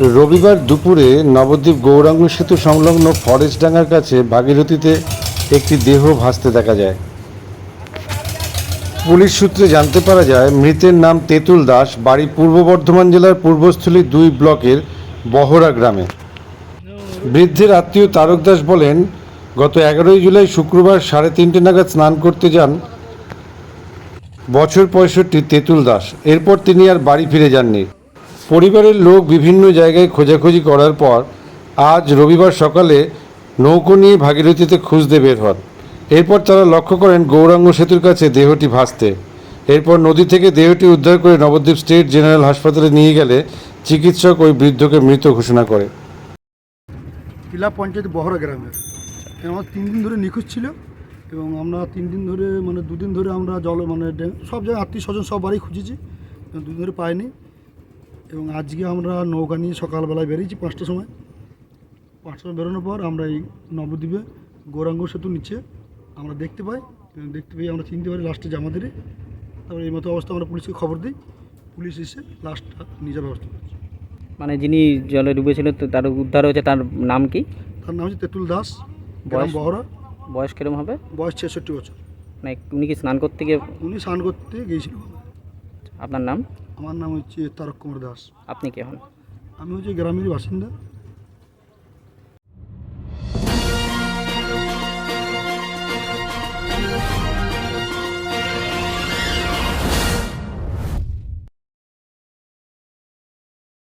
রবিবার দুপুরে নবদ্বীপ গৌরাঙ্গ সেতু সংলগ্ন ফরেস্টডাঙ্গার কাছে ভাগীরথীতে একটি দেহ ভাসতে দেখা যায়। পুলিশ সূত্রে জানতে পারা যায়, মৃতের নাম তেতুল দাস, বাড়ি পূর্ব বর্ধমান জেলার পূর্বস্থলী দুই ব্লকের বহরা গ্রামে। বৃদ্ধের আত্মীয় তারক দাস বলেন, গত এগারোই জুলাই শুক্রবার সাড়ে তিনটে নাগাদ স্নান করতে যান বছর পঁয়ষট্টি তেঁতুল দাস। এরপর তিনি আর বাড়ি ফিরে যাননি। পরিবারের লোক বিভিন্ন জায়গায় খোঁজাখুঁজি করার পর আজ রবিবার সকালে নৌকো নিয়ে ভাগীরথীতে খুঁজতে বের হন। এরপর তারা লক্ষ্য করেন গৌরাঙ্গ সেতুর কাছে দেহটি ভাসতে। এরপর নদী থেকে দেহটি উদ্ধার করে নবদ্বীপ স্টেট জেনারেল হাসপাতালে নিয়ে গেলে চিকিৎসক ওই বৃদ্ধকে মৃত ঘোষণা করে। কিলা পঞ্চায়েত বহরা গ্রামের। আমার তিন দিন ধরে নিখোঁজ ছিল এবং আমরা তিন দিন ধরে মানে দুদিন ধরে আমরা জল মানে সব জায়গায় আত্মীয় স্বজন সব বাড়ি খুঁজেছি দুদিন ধরে পাইনি। এবং আজকে আমরা নৌকা নিয়ে সকালবেলায় বেরিয়েছি পাঁচটার সময়। পাঁচটার সময় বেরোনোর পর আমরা এই নবদ্বীপে গৌরাঙ্গ সেতু নিচে আমরা দেখতে পাই। এবং দেখতে পাই আমরা চিনতে পারি লাস্টে যে আমাদেরই তারপরে এই মতো অবস্থা আমরা পুলিশকে খবর দিই। পুলিশ এসে লাস্টটা নিজের ব্যবস্থা করেছে। মানে যিনি জলে ডুবেছিল তো তার উদ্ধার হয়েছে তার নাম কি? তার নাম হচ্ছে তেতুল দাস। বয়স? বহরা। বয়স কিরম হবে? বয়স ছেষট্টি বছর। মানে উনি কি স্নান করতে গিয়ে উনি স্নান করতে গিয়েছিল। আপনার নাম? আমার নাম হচ্ছে তারক কুমার দাস। আপনি কে হন? আমি হচ্ছে গ্রামের বাসিন্দা।